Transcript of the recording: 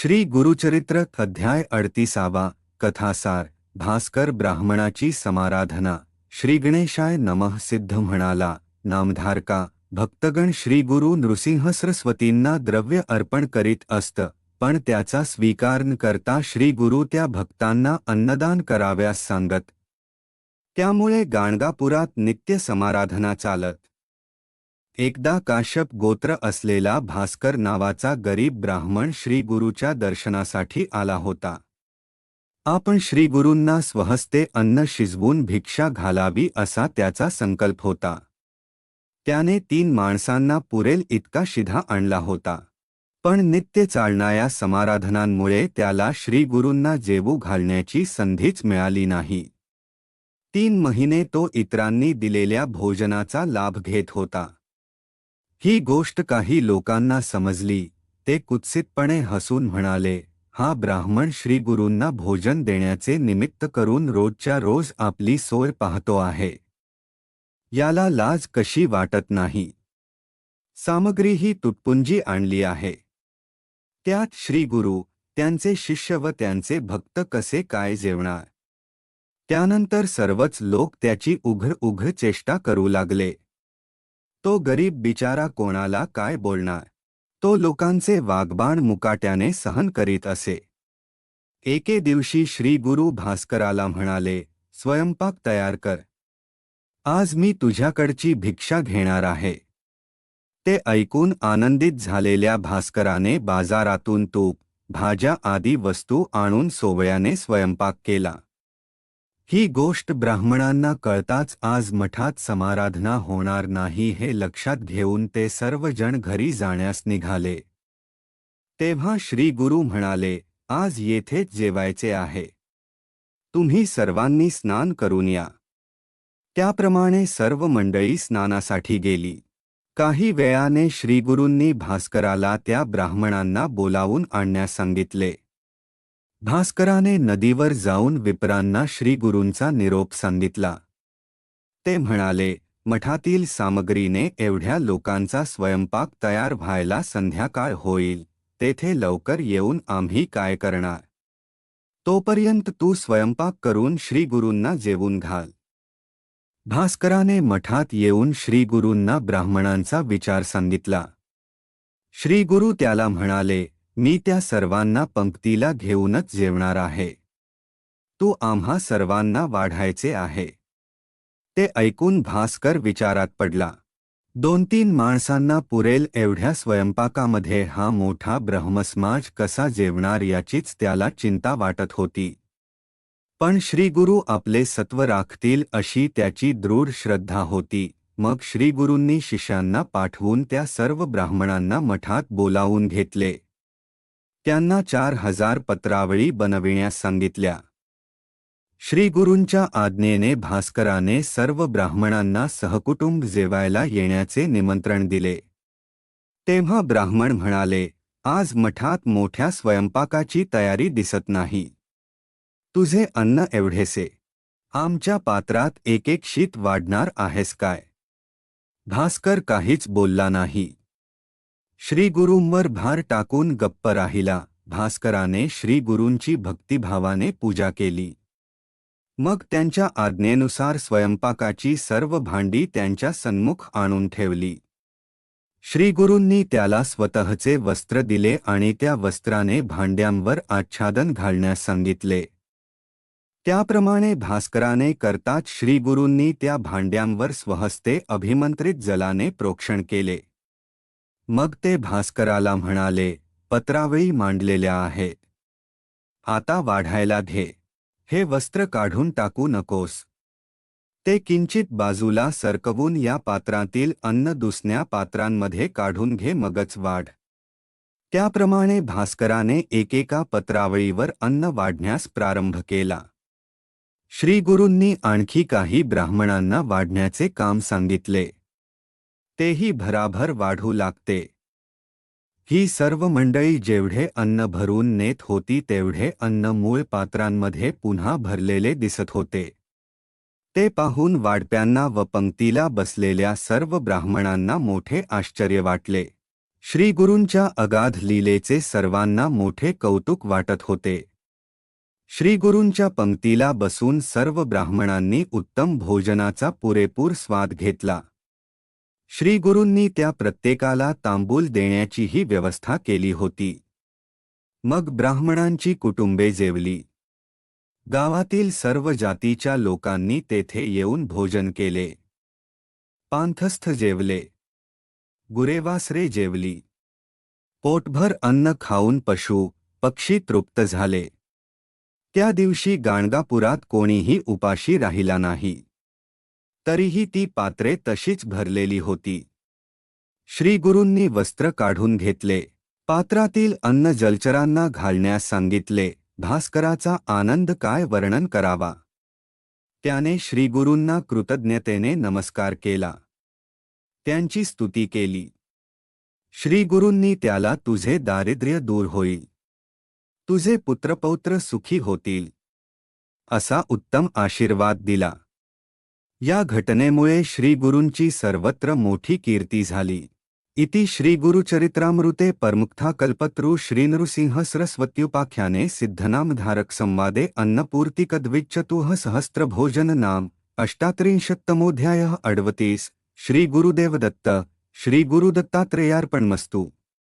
श्री गुरुचरित्र अध्याय अडतीसावा कथासार भास्कर ब्राह्मणाची समाराधना. श्री गणेशाय नमः सिद्ध म्हणाला नामधारका भक्तगण श्री गुरु नृसिंह सरस्वतींना द्रव्य अर्पण करीत असत पण त्याचा स्वीकार न करता श्री गुरु त्या भक्तांना अन्नदान कराव्यास सांगत. त्यामुळे गाणगापुरात नित्य समाराधना चालत. एकदा काश्यप गोत्र असलेला भास्कर नावाचा गरीब ब्राह्मण श्रीगुरूच्या दर्शनासाठी आला होता. आपण श्रीगुरूंना स्वहस्ते अन्न शिजवून भिक्षा घालावी असा त्याचा संकल्प होता. त्याने तीन माणसांना पुरेल इतका शिधा आणला होता. पण नित्य चालणाऱ्या समाराधनांमुळे त्याला श्रीगुरूंना जेवू घालण्याची संधीच मिळाली नाही. तीन महिने तो इतरांनी दिलेल्या भोजनाचा लाभ घेत होता. ही गोष्ट काही लोकांना समजली. ते कुत्सितपणे हसून म्हणाले हा ब्राह्मण श्री गुरूंना भोजन देण्याचे निमित्त करून रोजच्या रोज आपली सोय पाहतो आहे. याला लाज कशी वाटत नाही? सामग्री ही तुटपुंजी आणली आहे. त्यात श्री गुरु त्यांचे शिष्य व त्यांचे भक्त कसे काय जेवणार? त्यानंतर सर्वच लोक त्याची उघड उघड चेष्टा करू लागले. तो गरीब बिचारा कोणाला काय बोलणार? तो लोकांचे वागबाण मुकाट्याने सहन करीत असे. एके दिवशी श्री गुरु भास्कराला म्हणाले स्वयंपाक तयार कर. आज मी तुझ्याकडची भिक्षा घेणार आहे. ते ऐकून आनंदित झालेल्या भास्कराने बाजारातून तूप भाज्या आदी वस्तू आणून सोवळ्याने स्वयंपाक केला. ही गोष्ट ब्राह्मणांना कळताच आज मठात समाराधना होणार नाही हे लक्षात घेऊन ते सर्वजण घरी जाण्यास निघाले. तेव्हा श्री गुरु म्हणाले आज येथेच जेवायचे आहे. तुम्ही सर्वांनी स्नान करून या. त्याप्रमाणे सर्व मंडळी स्नानासाठी गेली. काही वेळाने श्रीगुरूंनी भास्कराला त्या ब्राह्मणांना बोलावून आणण्यास सांगितले. भास्कराने नदीवर जाऊन विप्रांना श्रीगुरूंचा निरोप सांगितला. ते म्हणाले मठातील सामग्रीने एवढ्या लोकांचा स्वयंपाक तयार व्हायला संध्याकाळ होईल तेथे लवकर येऊन आम्ही काय करणार? तोपर्यंत तू स्वयंपाक करून श्रीगुरूंना जेवून घाल. भास्कराने मठात येऊन श्रीगुरूंना ब्राह्मणांचा विचार सांगितला. श्रीगुरू त्याला म्हणाले मी त्या सर्वांना पंक्तीला घेऊनच जेवणार आहे. तू आम्हा सर्वांना वाढायचे आहे. ते ऐकून भास्कर विचारात पडला. दोन तीन माणसांना पुरेल एवढ्या स्वयंपाकामध्ये हा मोठा ब्रह्मसमाज कसा जेवणार याचीच त्याला चिंता वाटत होती. पण श्रीगुरू आपले सत्व राखतील अशी त्याची दृढ श्रद्धा होती. मग श्रीगुरूंनी शिष्यांना पाठवून त्या सर्व ब्राह्मणांना मठात बोलावून घेतले. त्यांना चार हजार पत्रावळी बनविण्यास सांगितल्या. श्रीगुरूंच्या आज्ञेने भास्कराने सर्व ब्राह्मणांना सहकुटुंब जेवायला येण्याचे निमंत्रण दिले. तेव्हा ब्राह्मण म्हणाले आज मठात मोठ्या स्वयंपाकाची तयारी दिसत नाही. तुझे अन्न एवढेसे. आमच्या पात्रात एक एक शीत वाढणार आहेस काय? भास्कर काहीच बोलला नाही. श्रीगुरूंवर भार टाकून गप्प राहिला. भास्कराने श्रीगुरूंची भक्तिभावाने पूजा केली. मग त्यांच्या आज्ञेनुसार स्वयंपाकाची सर्व भांडी त्यांच्या सन्मुख आणून ठेवली. श्रीगुरूंनी त्याला स्वतःचे वस्त्र दिले आणि त्या वस्त्राने भांड्यांवर आच्छादन घालण्यास सांगितले. त्याप्रमाणे भास्कराने करताच श्रीगुरूंनी त्या भांड्यांवर स्वहस्ते अभिमंत्रित जलाने प्रोक्षण केले. मग ते भास्कराला म्हणाले पत्रावेळी मांडलेल्या आहेत आता वाढायला घे. हे वस्त्र काढून टाकू नकोस. ते किंचित बाजूला सरकवून या पात्रातील अन्न दुसऱ्या पात्रांमध्ये काढून घे मगच वाढ. त्याप्रमाणे भास्कराने एकेका पत्रावळीवर अन्न वाढण्यास प्रारंभ केला. श्रीगुरूंनी आणखी काही ब्राह्मणांना वाढण्याचे काम सांगितले. तेही भराभर वाढू लागते. ही सर्व मंडळी जेवढे अन्न भरून नेत होती तेवढे अन्न मूळ पात्रांमध्ये पुन्हा भरलेले दिसत होते. ते पाहून वाढप्यांना व पंक्तीला बसलेल्या सर्व ब्राह्मणांना मोठे आश्चर्य वाटले. श्रीगुरूंच्या अगाध लीलेचे सर्वांना मोठे कौतुक वाटत होते. श्रीगुरूंच्या पंक्तीला बसून सर्व ब्राह्मणांनी उत्तम भोजनाचा पुरेपूर स्वाद घेतला. श्रीगुरूंनी त्या प्रत्येकाला तांबूल देण्याचीही व्यवस्था केली होती. मग ब्राह्मणांची कुटुंबे जेवली. गावातील सर्व जातीच्या लोकांनी तेथे येऊन भोजन केले. पांथस्थ जेवले. गुरेवासरे जेवली. पोटभर अन्न खाऊन पशु पक्षी तृप्त झाले. त्या दिवशी गाणगापुरात कोणीही उपाशी राहिला नाही. तरीही ती पात्रे तशीच भरलेली होती. श्री गुरूंनी वस्त्र काढून घेतले. पात्रातील अन्न जलचरांना घालण्यास सांगितले भास्कराचा आनंद काय वर्णन करावा? त्याने श्रीगुरूंना कृतज्ञतेने नमस्कार केला. त्यांची स्तुती केली. श्रीगुरूंनी त्याला तुझे दारिद्र्य दूर होईल. तुझे पुत्रपौत्र सुखी होतील. असा उत्तम आशीर्वाद दिला. या घटनेमुळे श्रीगुरूंची सर्वत्र मोठी कीर्ती झाली. इति श्रीगुरुचरित्रामृते परमुक्था कल्पत्रु श्रीनृसिंह सरस्वत्युपाख्याने सिद्धनामधारक संवादे अन्नपूर्तिकद्विच्चतुः सहस्रभोजन नाम अष्टात्रिंशत्तमोऽध्यायः अडवतीस श्रीगुरुदेवदत्त श्रीगुरुदत्तात्रेयार्पणमस्तु